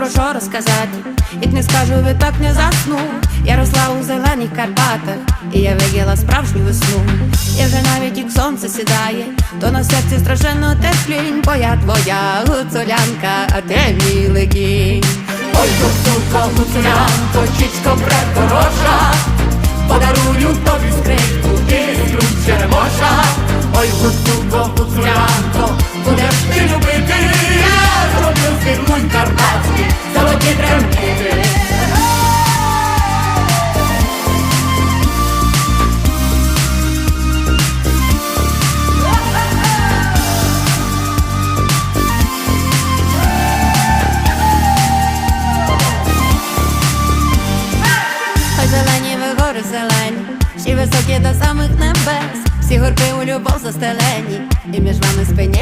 про що розказати, як не скажу, ви так не засну. Я росла у зелених Карпатах, і я виділа справжню весну. Я вже навіть як сонце сідає, то на серці страшенно теплінь, бо я твоя гуцулянка, а ти мій легінь. Ой, гуцулко, гуцулянко, чічко предорожа, подарую тобі скрипку і ключ черемоша. Ой, гуцулко, гуцулянко, гори зелені, всі високі до самих небес, всі горби у любов застелені, і між вами спиняється